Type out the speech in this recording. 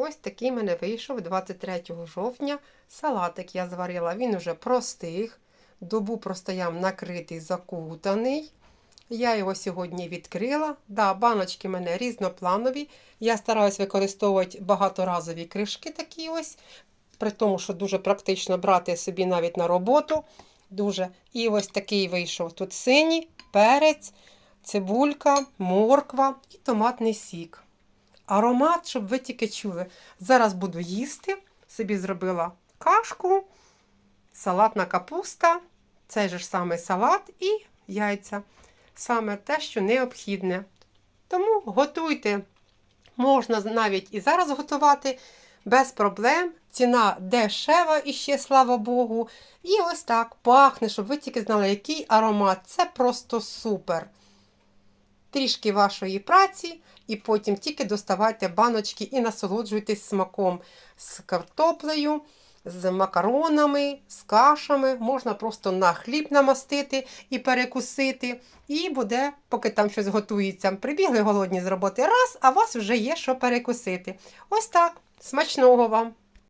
Ось такий мене вийшов 23 жовтня. Салатик я зварила. Він уже простих. Добу простояв накритий, закутаний. Я його сьогодні відкрила. Да, баночки в мене різнопланові. Я стараюсь використовувати багаторазові кришки такі ось. При тому, що дуже практично брати собі навіть на роботу. Дуже. І ось такий вийшов. Тут синій, перець, цибулька, морква і томатний сік. Аромат, щоб ви тільки чули. Зараз буду їсти. Собі зробила кашку, салатна капуста, цей же ж самий салат і яйця. Саме те, що необхідне. Тому готуйте. Можна навіть і зараз готувати без проблем. Ціна дешева і ще, слава Богу. І ось так пахне, щоб ви тільки знали, який аромат. Це просто супер. Трішки вашої праці, і потім тільки доставайте баночки і насолоджуйтесь смаком з картоплею, з макаронами, з кашами. Можна просто на хліб намастити і перекусити. І буде, поки там щось готується. Прибігли голодні з роботи раз, а у вас вже є що перекусити. Ось так. Смачного вам!